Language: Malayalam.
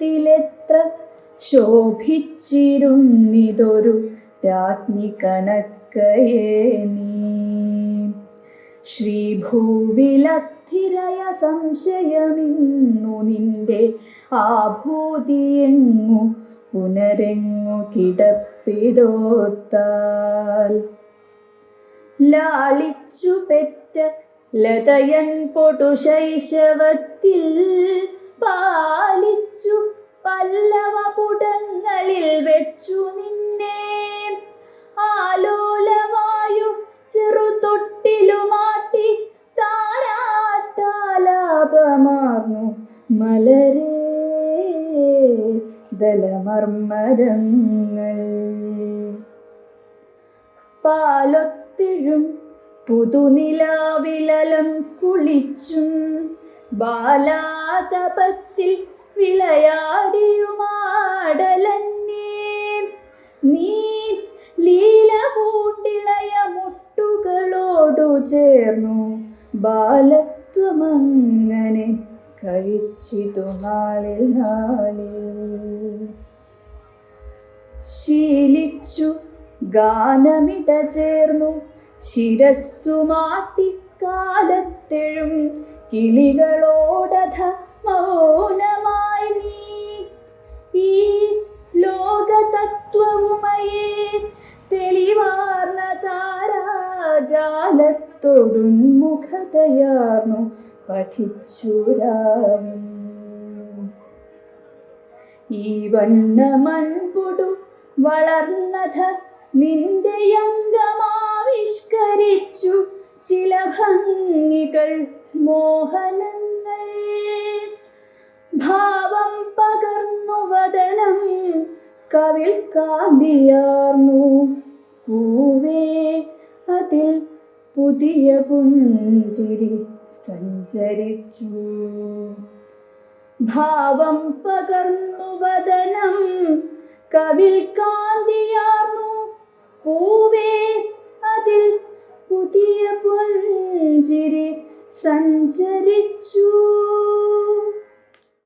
ലോകത്തിലെത്ര ശോഭിച്ചിരുന്നിതൊരു രാജ്ഞി കണക്കയേ ശ്രീഭൂവിലസ്ഥിരയ സംശയമിന്നു നിന്റെ ആഭൂതിയെങ്ങു പുനരെങ്ങു കിടപ്പിടോത്താൽ. ലാളിച്ചു പെറ്റ ലതയൻ പൊടുശൈശവത്തിൽ പാലിച്ചു താരാട്ടാലാപമാർന്നു മലരേ ദലമർമ്മരങ്ങൾ. പാലൊത്തിഴും പുതുനിലാവിലലം കുളിച്ചും ബാലാതപത്തിൽ വിളയാടിയുമാടലന്നേ. നീ മുട്ടുകളോടു ചേർന്നു. ബാലത്വമങ്ങനെ കഴിച്ചിതു നാളിൽ നാളിൽ ശീലിച്ചു ഗാനമിട ചേർന്നു ശിരസ്സു മാറ്റിക്കാലത്തെഴും കിളികളോടധ മൗനമായി താരാജാലത്തോടുന്മുഖതയാർന്നു പഠിച്ചു രാമൻ ഈ വണ്ണമൺപുടു വളർന്നത നിന്റെ അംഗമാവിഷ്കരിച്ചു ചില ഭംഗികൾ മോഹനങ്ങൾ. ഭാവം പകർന്നു വദനം കവിൾ കാന്തിയാർന്നു. പൂവേ അതിൽ പുതിയ പുഞ്ചിരി സഞ്ചരിച്ചു. ഭാവം പകർന്നു വദനം കവിൽ കാന്തിയാർന്നു. പൂവേ അതിൽ പുതിയ പുഞ്ചിരി സഞ്ചരിച്ചു.